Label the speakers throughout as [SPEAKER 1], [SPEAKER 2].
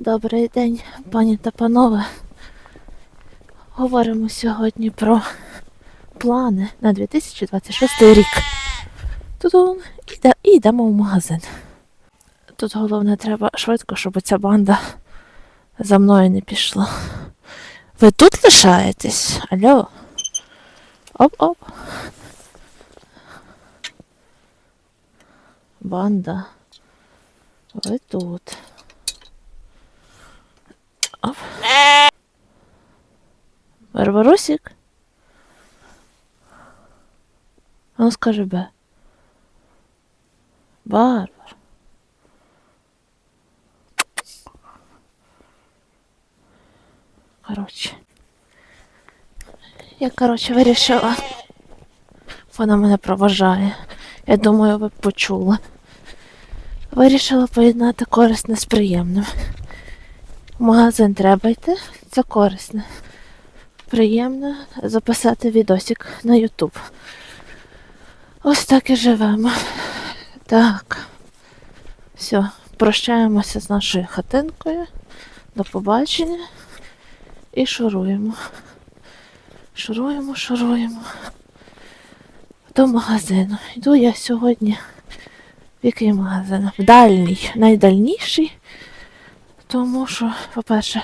[SPEAKER 1] Добрий день, пані та панове. Говоримо сьогодні про плани на 2026 рік. Тут і йдемо в магазин. Тут головне треба швидко, щоб ця банда за мною не пішла. Ви тут лишаєтесь? Алло? Оп-оп. Банда. Ви тут. Оп. Барбаросик? А ну скажи Б. Барбар. Коротше. Я, коротше, вирішила. Вона мене проважає. Я думаю, ви почули. Вирішила поєднати корисне з приємним. Магазин треба йти, це корисне. Приємно записати відосик на Ютуб. Ось так і живемо. Так. Все, прощаємося з нашою хатинкою. До побачення. І шуруємо. Шуруємо, шуруємо. До магазину. Йду я сьогодні. В який магазин? В дальній, найдальніший. Тому що, по-перше,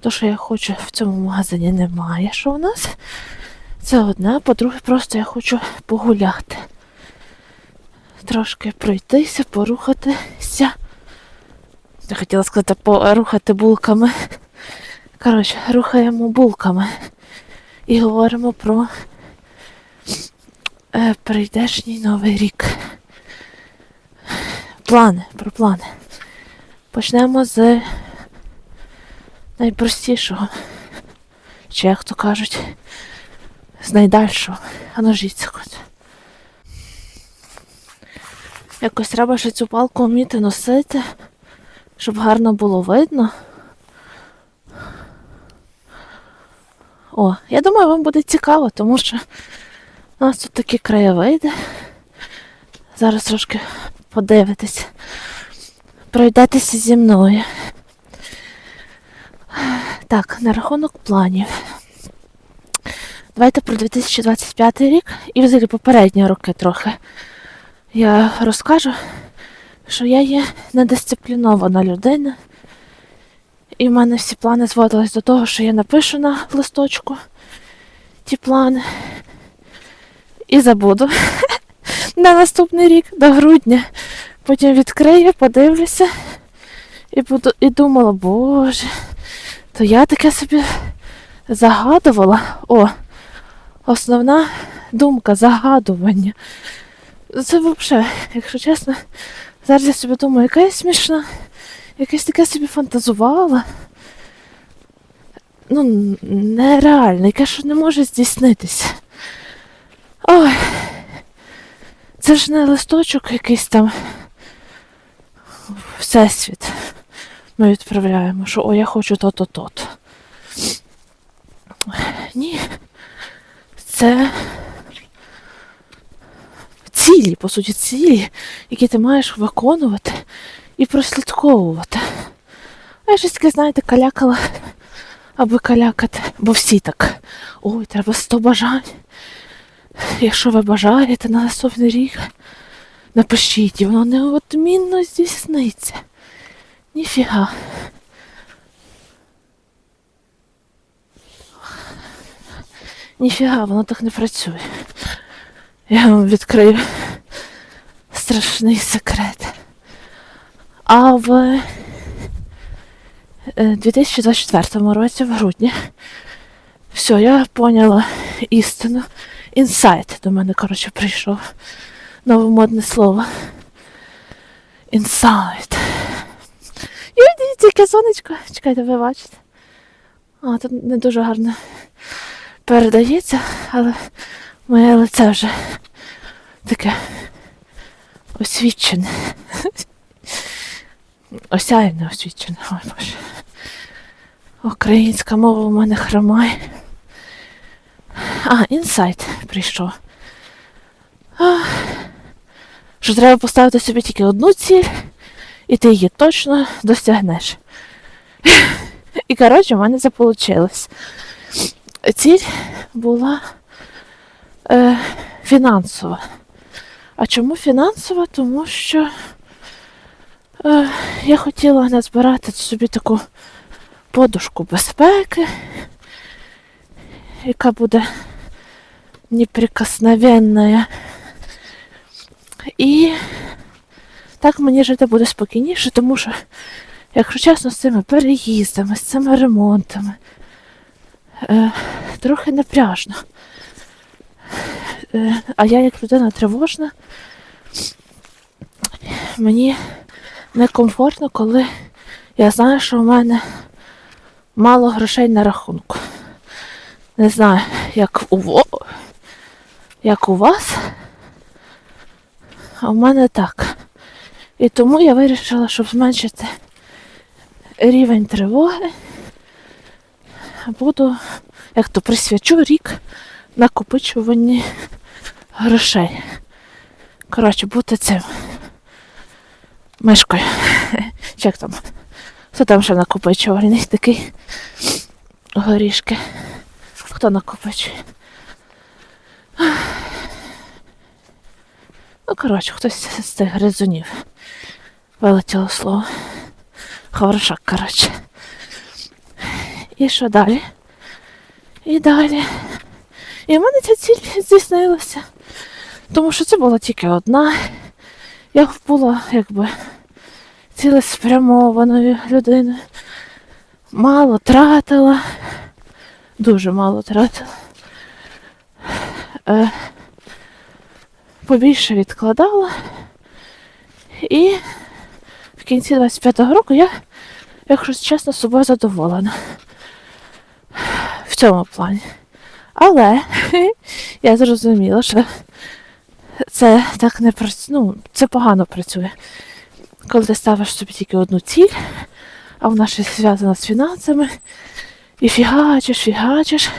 [SPEAKER 1] то, що я хочу в цьому магазині немає, що в нас. Це одне, по-друге, просто я хочу погуляти. Трошки пройтися, порухатися. Я хотіла сказати, порухати булками. Коротше, рухаємо булками і говоримо про е, прийдешній новий рік. Плани, про плани. Почнемо з найпростішого. Чи як то кажуть, з найдальшого. А жіть секунд. Якось треба ще цю палку вміти носити, щоб гарно було видно. О, я думаю, вам буде цікаво, тому що у нас тут такі краєвиди. Зараз трошки подивитись. Пройдетеся зі мною. Так, на рахунок планів. Давайте про 2025 рік і взагалі попередні роки трохи. Я розкажу, що я є недисциплінована людина. І в мене всі плани зводились до того, що я напишу на листочку ті плани і забуду на наступний рік, до грудня. Потім відкрию, подивлюся і буду і думала, боже, то я таке собі загадувала. О, основна думка загадування. Це взагалі, якщо чесно, зараз я собі думаю, яка я смішна, якесь таке собі фантазувала. Ну, нереально, яке що не може здійснитися. Ой, це ж не листочок якийсь там всесвіт. Ми відправляємо, що о, я хочу то-то, то-то. Ні. Це цілі, по суті, цілі, які ти маєш виконувати і прослідковувати. А я щось таке, знаєте, калякала, аби калякати, бо всі так. Ой, треба 100 бажань. Якщо ви бажаєте на наступний рік, напишіть, і воно неодмінно здійсниться. Ніфіга. Ніфіга, воно так не працює. Я вам відкрию страшний секрет. А в е, 2024 році, в грудні, все, я поняла істину. Інсайт до мене, коротше, прийшов. Новомодне слово. І дивіться, яке сонечко. Чекайте, ви бачите. А, тут не дуже гарно передається, але моє лице вже таке освічене. Осяяне освічене, ой боже. Українська мова у мене хромає. А, інсайт прийшов. Що треба поставити собі тільки одну ціль, і ти її точно досягнеш. І коротше, в мене це вийшло. Ціль була е, фінансова. А чому фінансова? Тому що е, я хотіла назбирати собі таку подушку безпеки, яка буде неприкосновенна. І так мені жити буде спокійніше, тому що, якщо чесно, з цими переїздами, з цими ремонтами, е, трохи напряжно. Е, а я як людина тривожна, мені некомфортно, коли я знаю, що в мене мало грошей на рахунку. Не знаю, як у, як у вас, а в мене так. І тому я вирішила, щоб зменшити рівень тривоги, буду, як то присвячу рік накопичуванні грошей. Коротше, бути цим мишкою. Як там? Хто там ще накопичувальний такий горішки? Хто накопичує? Ну, коротше, хтось з цих гризунів. Вилетіло слово. Хорошак, коротше. І що далі? І далі. І в мене ця ціль здійснилася. Тому що це була тільки одна. Я була якби цілеспрямованою людиною. Мало тратила. Дуже мало тратила. Е, побільше відкладала. І в кінці 25-го року я, якщо чесно, собою задоволена. В цьому плані. Але я зрозуміла, що це так не працює. Ну, це погано працює. Коли ти ставиш собі тільки одну ціль, а вона ще зв'язана з фінансами, і фігачиш, фігачиш,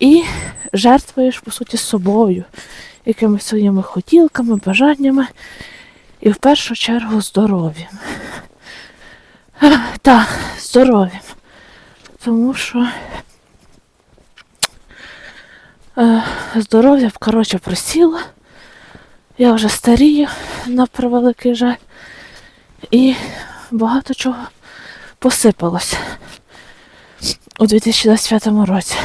[SPEAKER 1] і жертвуєш, по суті, собою, якимись своїми хотілками, бажаннями, і в першу чергу здоров'ям. Так, здоров'ям. Тому що е, здоров'я, коротше, просіло. Я вже старію на превеликий жаль. І багато чого посипалося у 2025 році.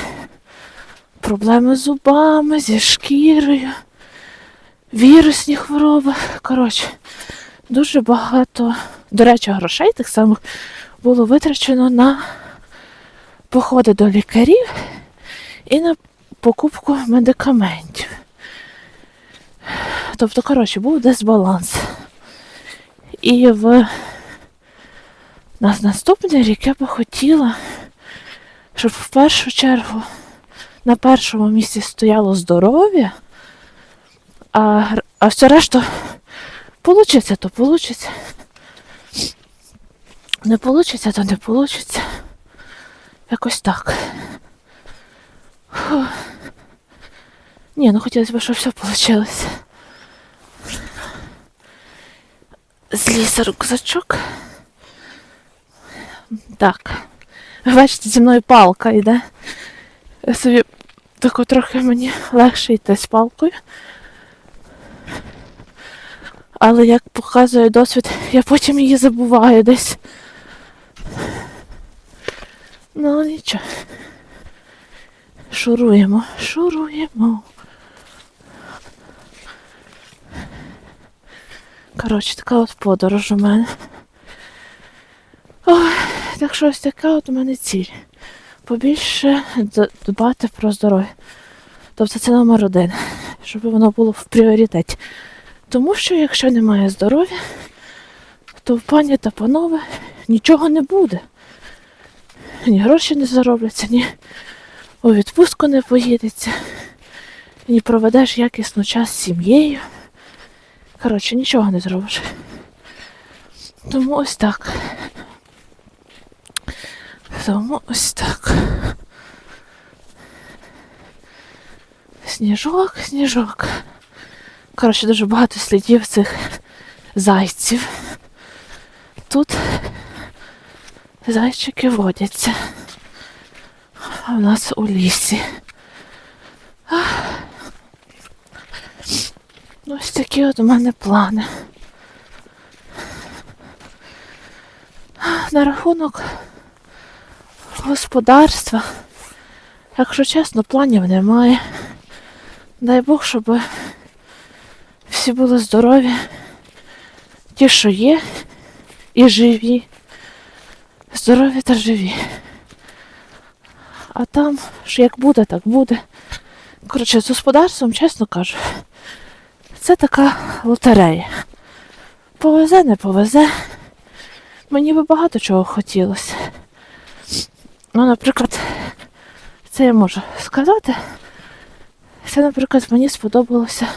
[SPEAKER 1] Проблеми з зубами, зі шкірою, вірусні хвороби. Коротше, дуже багато, до речі, грошей тих самих було витрачено на походи до лікарів і на покупку медикаментів. Тобто, коротше, був дисбаланс. І в на наступний рік я би хотіла, щоб в першу чергу на першому місці стояло здоров'я, а, а все решту получиться, то получиться. Не получиться, то не получиться. Якось так. Фу. Ні, ну хотілося б, щоб все вийшло. Зліз рюкзачок. Так. Бачите, зі мною палка йде. Я собі тако трохи мені легше йти з палкою. Але як показує досвід, я потім її забуваю десь. Ну нічого. Шуруємо, шуруємо. Коротше, така от подорож у мене. Ой, так що ось така от у мене ціль. Побільше дбати про здоров'я. Тобто це номер один, щоб воно було в пріоритеті. Тому що якщо немає здоров'я, то в пані та панове нічого не буде. Ні гроші не заробляться, ні у відпустку не поїдеться, ні проведеш якісно час з сім'єю. Коротше, нічого не зробиш. Тому ось так. Тому ось так. Сніжок, сніжок. Коротше, дуже багато слідів цих зайців. Тут Зайчики водяться. А в нас у лісі. Ось такі от у мене плани. На рахунок господарства, якщо чесно, планів немає. Дай Бог, щоб всі були здорові, ті, що є, і живі. Здорові та живі. А там, що як буде, так буде. Коротше, з господарством, чесно кажу, це така лотерея. Повезе, не повезе. Мені би багато чого хотілося. Ну, наприклад, це я можу сказати. Це, наприклад, мені сподобалося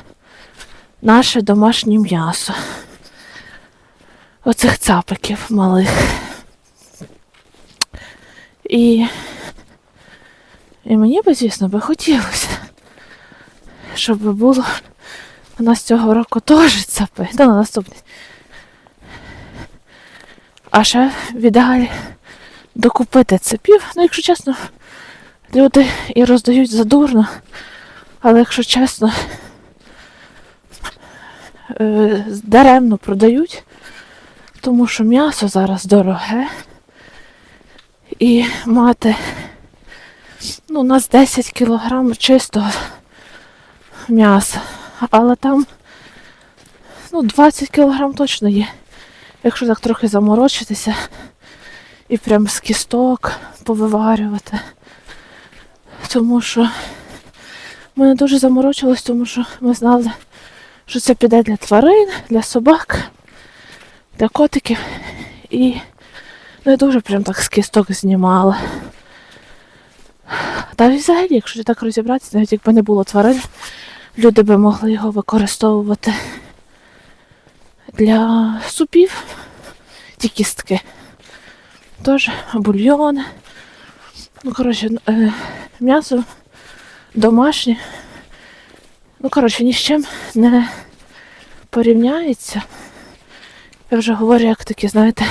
[SPEAKER 1] наше домашнє м'ясо. Оцих цапиків малих. І, і мені би, звісно, би хотілося, щоб було у нас цього року теж цапи. Та на наступний. А ще в ідеалі докупити цепів. Ну, якщо чесно, люди і роздають задурно. Але якщо чесно, даремно продають, тому що м'ясо зараз дороге. І мати ну, у нас 10 кілограм чистого м'яса. Але там ну, 20 кілограм точно є. Якщо так трохи заморочитися і прям з кісток повиварювати. Тому що ми не дуже заморочились, тому що ми знали, що це піде для тварин, для собак, для котиків. І не дуже прям так з кісток знімала. Та взагалі, якщо так розібратися, навіть якби не було тварин, люди би могли його використовувати для супів, ті кістки. Теж бульйони. Ну, коротше, е, м'ясо домашнє. Ну, коротше, ні з чим не порівняється. Я вже говорю, як такі, знаєте,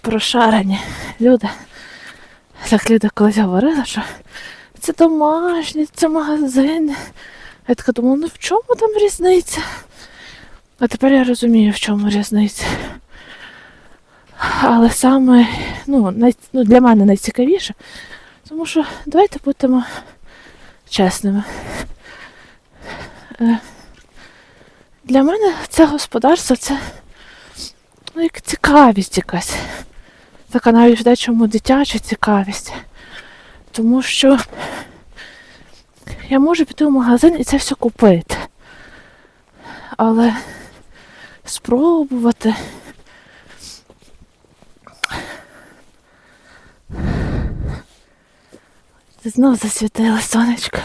[SPEAKER 1] прошарені люди. Так люди колись говорили, що це домашнє, це магазин. Я така думала, ну в чому там різниця? А тепер я розумію, в чому різниця. Але саме ну, най, ну, для мене найцікавіше, тому що давайте будемо чесними. Е, Для мене це господарство це ну, як цікавість якась. Така навіть в дечому дитяча цікавість. Тому що я можу піти в магазин і це все купити. Але спробувати. Знов засвітила сонечко.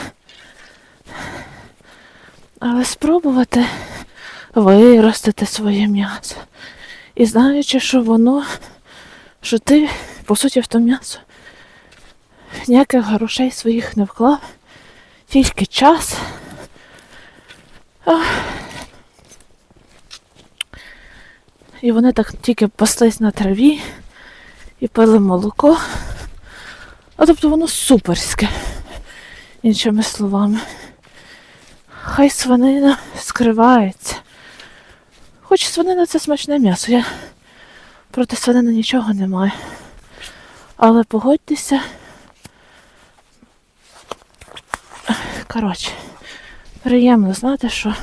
[SPEAKER 1] Але спробувати виростити своє м'ясо. І знаючи, що воно, що ти, по суті, в то м'ясо ніяких грошей своїх не вклав, тільки час. Ах. І вони так тільки паслись на траві і пили молоко. А тобто воно суперське, іншими словами. Хай свинина скривається. Хоч свинина це смачне м'ясо, я проти свинини нічого не маю. Але погодьтеся. Коротше, приємно знати, що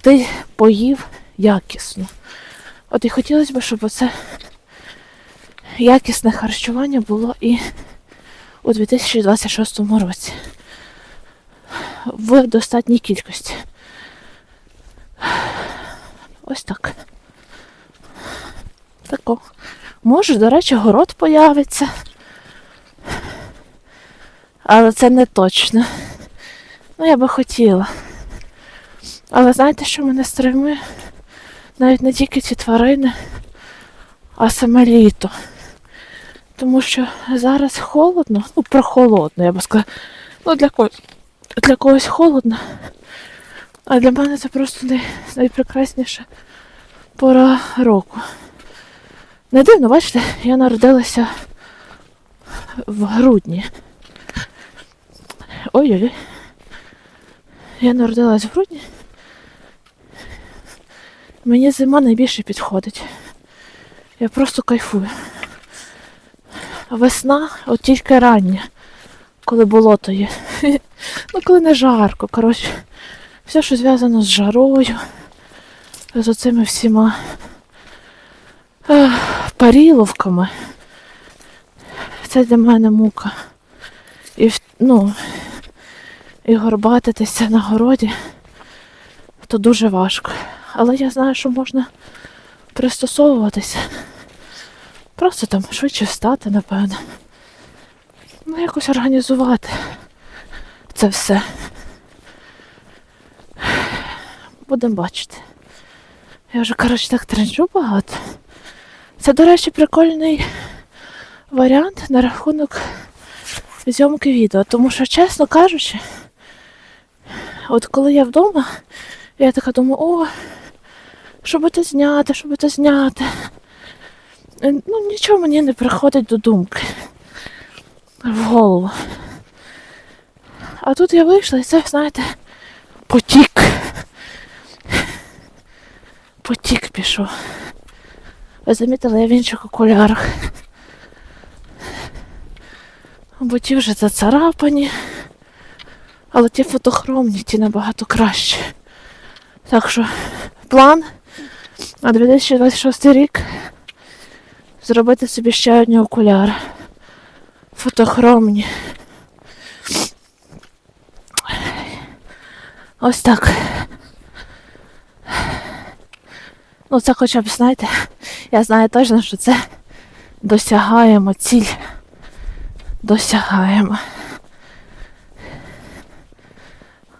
[SPEAKER 1] ти поїв якісно. От і хотілося б, щоб оце якісне харчування було і у 2026 році. В достатній кількості. Ось так. Тако. Може, до речі, город появиться. Але це не точно. Ну, я би хотіла. Але знаєте, що мене стримує? Навіть не тільки ці тварини, а саме літо. Тому що зараз холодно, ну прохолодно, я би сказала. Ну, для когось, для когось холодно. А для мене це просто най, найпрекрасніша пора року. Не дивно, бачите, я народилася в грудні. Ой-ой-ой. Я народилась в грудні. Мені зима найбільше підходить. Я просто кайфую. Весна от тільки рання, коли болото є. Ну, коли не жарко, коротше. Все, що зв'язано з жарою, з оцими всіма ех, паріловками. Це для мене мука. І, ну, і горбатитися на городі, то дуже важко. Але я знаю, що можна пристосовуватися. Просто там швидше встати, напевно. Ну, якось організувати це все. Будемо бачити. Я вже, коротше, так тренджу багато. Це, до речі, прикольний варіант на рахунок зйомки відео. Тому що, чесно кажучи, от коли я вдома, я така думаю, о, що би то зняти, що би то зняти. Е, Ну, нічого мені не приходить до думки в голову. А тут я вийшла і це, знаєте, потік. Потік пішов. Ви замітили, я в інших окулярах. Бо ті вже зацарапані. Але ті фотохромні, ті набагато краще. Так що план на 2026 рік зробити собі ще одні окуляри. Фотохромні. Ось так. Ну, це хоча б, знаєте, я знаю точно, що це досягаємо ціль. Досягаємо.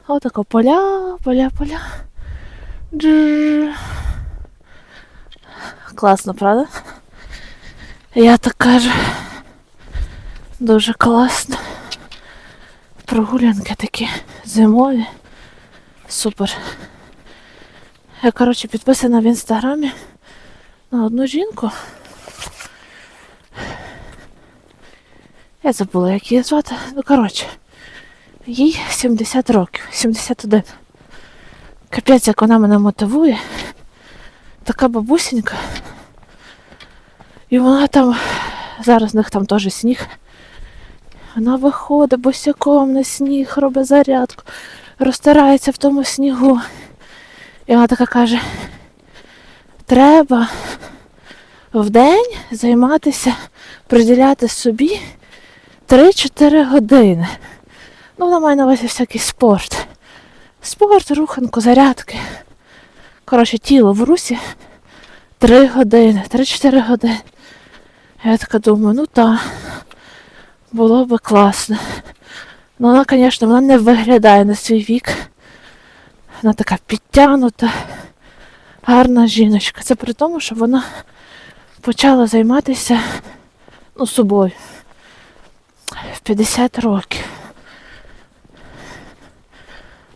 [SPEAKER 1] Отако поля, поля, поля. Джрррр. Класно, правда? Я так кажу. Дуже класно. Прогулянки такі зимові. Супер. Я, коротше, підписана в інстаграмі на одну жінку. Я забула, як її звати. Ну, коротше, їй 70 років, 71. Капець, як вона мене мотивує. Така бабусінька. І вона там, зараз в них там теж сніг. Вона виходить босяком на сніг, робить зарядку, розтирається в тому снігу. І вона така каже, треба в день займатися, приділяти собі 3-4 години. Ну, вона має на увазі всякий спорт. Спорт, руханку, зарядки. Коротше, тіло в русі 3 години, 3-4 години. Я така думаю, ну так, було би класно. Ну, вона, звісно, вона не виглядає на свій вік. Вона така підтягнута, гарна жіночка. Це при тому, що вона почала займатися ну, собою в 50 років.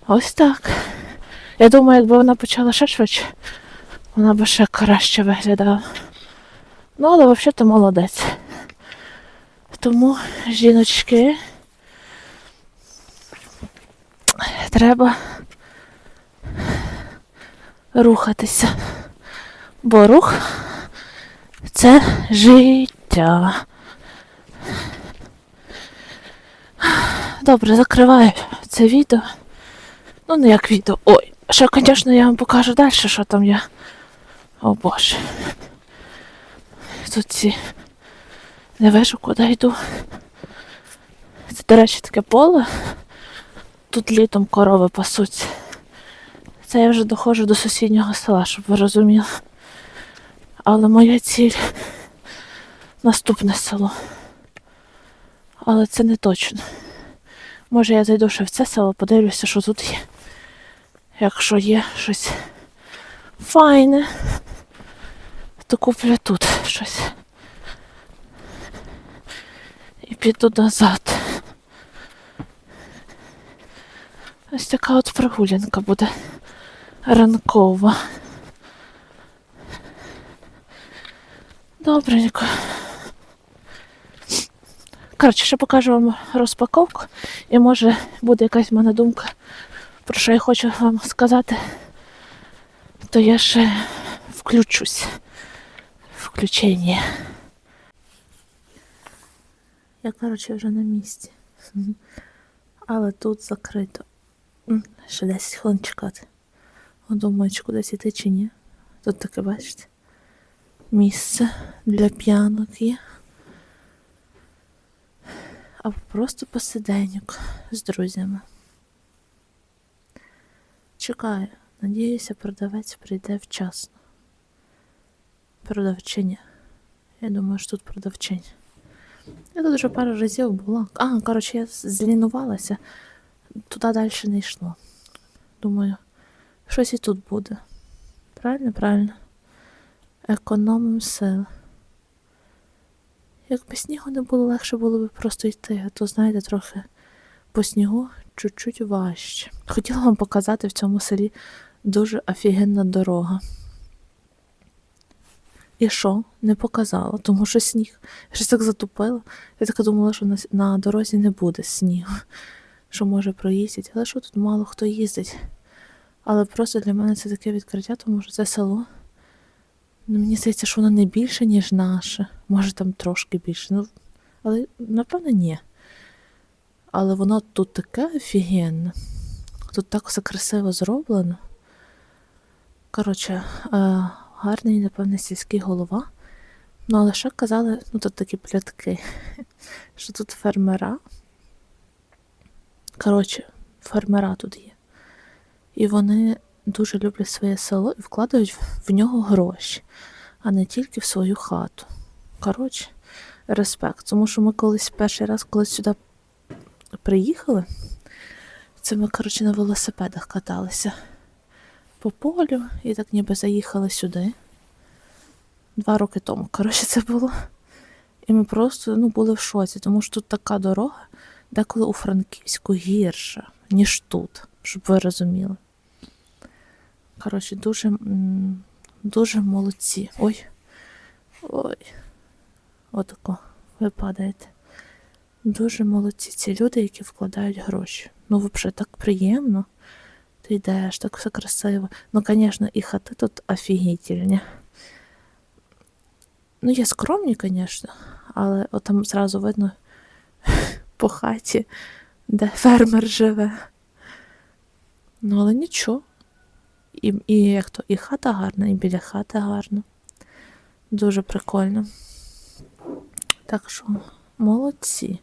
[SPEAKER 1] Ось так. Я думаю, якби вона почала ще швидше, вона б ще краще виглядала. Ну, але взагалі-то молодець. Тому, жіночки, треба рухатися. Бо рух це життя. Добре, закриваю це відео. Ну, не як відео. Ой, ще, звісно, я вам покажу далі, що там я. О боже. Тут ці. Не вижу, куди йду. Це, до речі, таке поле. Тут літом корови пасуться. Це я вже доходжу до сусіднього села, щоб ви розуміли. Але моя ціль наступне село. Але це не точно. Може я зайду ще в це село, подивлюся, що тут є. Якщо є щось файне, то куплю тут щось. І піду назад. Ось така от прогулянка буде ранкова. Добренько. Коротше, ще покажу вам розпаковку, і може буде якась в мене думка, про що я хочу вам сказати, то я ще включусь. Включення. Я, коротше, вже на місці. Але тут закрито. Ще 10 хвилин чекати. Думаю, чи кудись іти чи ні. Тут таке, бачите, місце для п'янок є. Або просто посиденьок з друзями. Чекаю. Надіюся, продавець прийде вчасно. Продавчиня. Я думаю, що тут продавчиня. Я тут вже пару разів була. А, коротше, я злінувалася. Туди далі не йшло. Думаю, щось і тут буде. Правильно, правильно. Економим сили. Якби снігу не було, легше було б просто йти, а то, знаєте, трохи по снігу чуть-чуть важче. Хотіла вам показати в цьому селі дуже офігенна дорога. І що? Не показала, тому що сніг. Я щось так затупила. Я така думала, що на, на дорозі не буде снігу, що може проїздять. Але що тут мало хто їздить. Але просто для мене це таке відкриття, тому що це село. Ну, мені здається, що воно не більше, ніж наше. Може там трошки більше. Ну, але напевно ні. Але воно тут таке офігенне. Тут так все красиво зроблено. Коротше, е, гарний, напевне, сільський голова. Ну, але ще казали, ну тут такі плятки, що тут фермера. Коротше, фермера тут є. І вони дуже люблять своє село і вкладають в нього гроші, а не тільки в свою хату. Коротше, респект. Тому що ми колись перший раз, коли сюди приїхали, це ми, коротше, на велосипедах каталися по полю і так ніби заїхали сюди. Два роки тому, коротше, це було. І ми просто ну, були в шоці, тому що тут така дорога, деколи у Франківську гірша, ніж тут, щоб ви розуміли. Коротше, дуже, дуже молодці. Ой. Ой. Отако, ви падаєте. Дуже молодці ці люди, які вкладають гроші. Ну, взагалі, так приємно. Ти йдеш, так все красиво. Ну, звісно, і хати тут офігітельні. Ну, є скромні, звісно, але от там зразу видно по хаті, де фермер живе. Ну, але нічого. І, і як то, і хата гарна, і біля хати гарно. Дуже прикольно. Так що, молодці.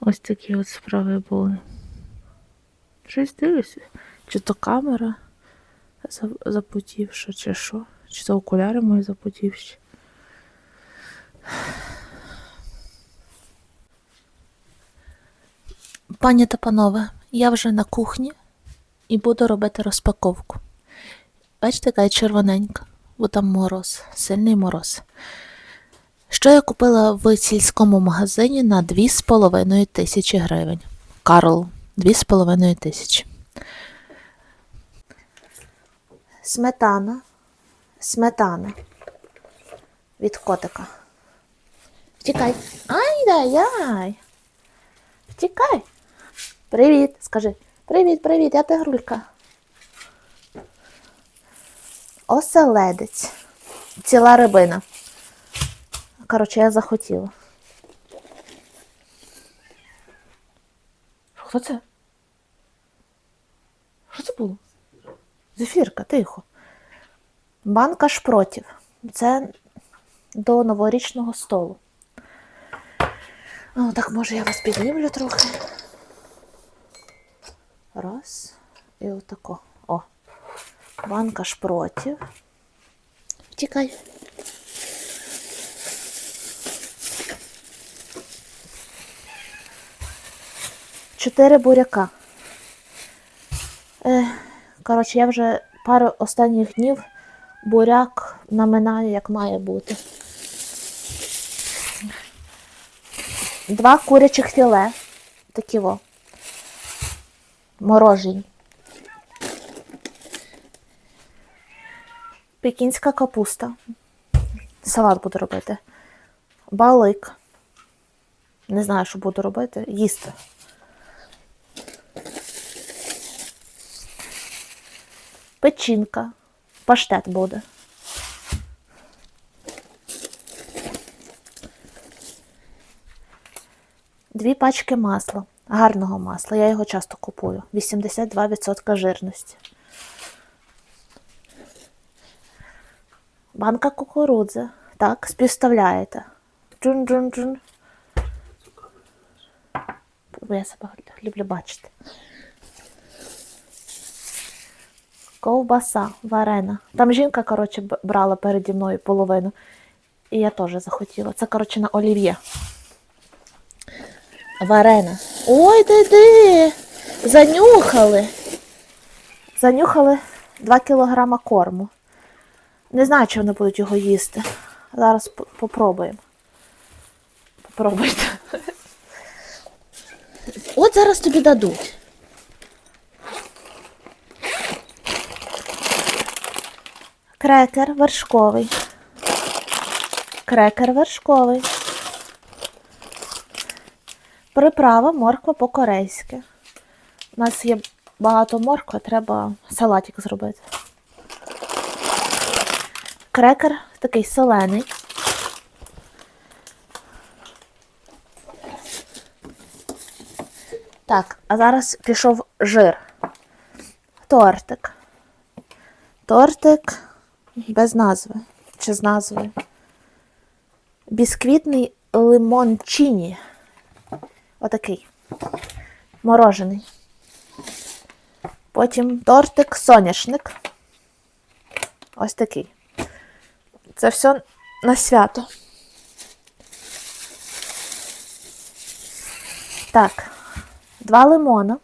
[SPEAKER 1] Ось такі от справи були. Щось дивлюся. Чи то камера за- запотівша, чи що? Чи то окуляри мої запотівші. Пані та панове, я вже на кухні і буду робити розпаковку. Бачите, яка червоненька, бо там мороз, сильний мороз. Що я купила в сільському магазині на 2,5 тисячі гривень. Карл, 2,5 тисячі. Сметана. Сметана. Від котика. Втікай. Ай да яй. Втікай. Привіт. Скажи. Привіт, привіт, я тигрулька. Оселедець. Ціла рибина. Коротше, я захотіла. Хто це? Що це було? Зефірка, тихо. Банка шпротів. Це до новорічного столу. Ну, так, може, я вас підлівлю трохи. Раз. І отако. О. Банка шпротів. Втікай. Чотири буряка. Е, Коротше, я вже пару останніх днів буряк наминаю, як має бути. Два курячих філе. Такі во. Морожені. Пекінська капуста. Салат буду робити. Балик. Не знаю, що буду робити. Їсти. Печінка. Паштет буде. Дві пачки масла. Гарного масла. Я його часто купую. 82% жирності. Банка кукурудзи. Так, співставляєте. Джун-джун-джун. Я себе люблю бачити. Ковбаса варена. Там жінка, коротше, брала переді мною половину. І я теж захотіла. Це, коротше, на олів'є. Варена. Ой, диди! Занюхали. Занюхали 2 кілограма корму. Не знаю, чи вони будуть його їсти. Зараз по- попробуємо. Попробуйте. От зараз тобі дадуть. Крекер вершковий. Крекер вершковий. Приправа морква по-корейськи. У нас є багато моркви, треба салатик зробити. Крекер такий солений. Так, а зараз пішов жир. Тортик. Тортик без назви. Чи з назви. Бісквітний лимончині. Отакий. Морожений. Потім тортик соняшник. Ось такий. Це все на свято. Так, два лимона.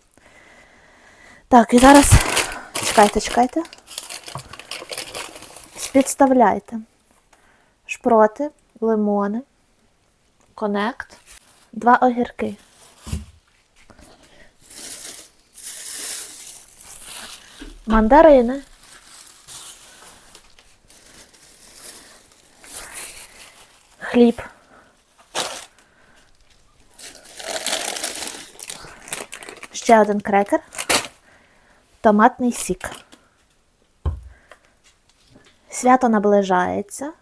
[SPEAKER 1] Так, і зараз. Чекайте, чекайте. Підставляйте. Шпроти, лимони, конект, два огірки. Мандарини. Хліб. Ще один крекер. Томатний сік. Свято наближається.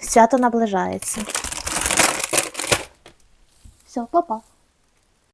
[SPEAKER 1] Свято наближається. Все, папа.